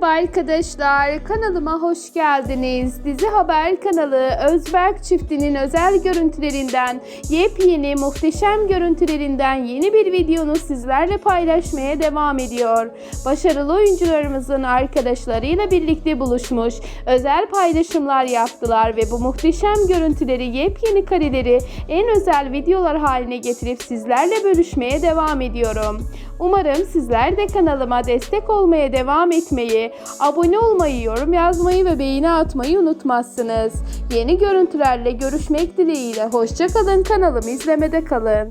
Merhaba arkadaşlar, kanalıma hoş geldiniz. Dizi Haber kanalı Özberk çiftinin özel görüntülerinden, yepyeni muhteşem görüntülerinden yeni bir videonu sizlerle paylaşmaya devam ediyor. Başarılı oyuncularımızın arkadaşlarıyla birlikte buluşmuş, özel paylaşımlar yaptılar ve bu muhteşem görüntüleri, yepyeni kareleri en özel videolar haline getirip sizlerle bölüşmeye devam ediyorum. Umarım sizler de kanalıma destek olmaya devam etmeyi, abone olmayı, yorum yazmayı ve beğeni atmayı unutmazsınız. Yeni görüntülerle görüşmek dileğiyle. Hoşçakalın kanalımı izlemede kalın.